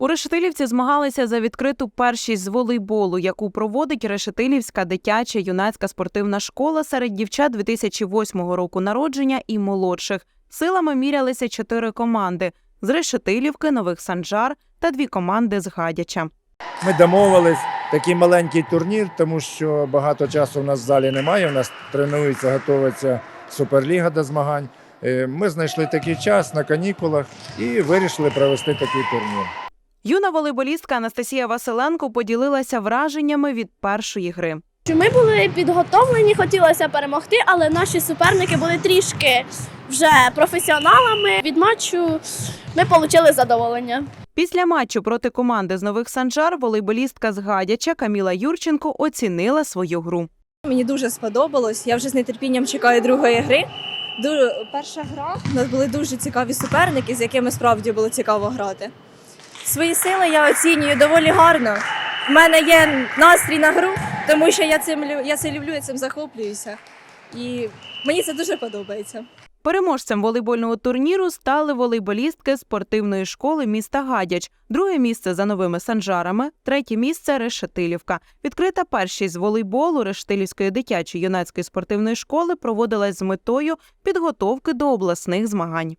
У Решетилівці змагалися за відкриту першість з волейболу, яку проводить Решетилівська дитяча юнацька спортивна школа серед дівчат 2008 року народження і молодших. Силами мірялися чотири команди з Решетилівки, Нових Санжар та дві команди з Гадяча. Ми домовились такий маленький турнір, тому що багато часу в нас в залі немає. У нас тренується, готується суперліга до змагань. Е, Ми знайшли такий час на канікулах і вирішили провести такий турнір. Юна волейболістка Анастасія Василенко поділилася враженнями від першої гри. Ми були підготовлені, хотілося перемогти, але наші суперники були трішки вже професіоналами. Від матчу ми отримали задоволення. Після матчу проти команди з Нових Санжар волейболістка з Гадяча Каміла Юрченко оцінила свою гру. Мені дуже сподобалось. Я вже з нетерпінням чекаю другої гри. Дуже перша гра. У нас були дуже цікаві суперники, з якими справді було цікаво грати. Свої сили я оцінюю доволі гарно. У мене є настрій на гру, тому що я цим я це люблю, я цим захоплююся. І мені це дуже подобається. Переможцем волейбольного турніру стали волейболістки спортивної школи міста Гадяч. Друге місце за новими санжарами, третє місце Решетилівка. Відкрита першість волейболу Решетилівської дитячої юнацької спортивної школи проводилась з метою підготовки до обласних змагань.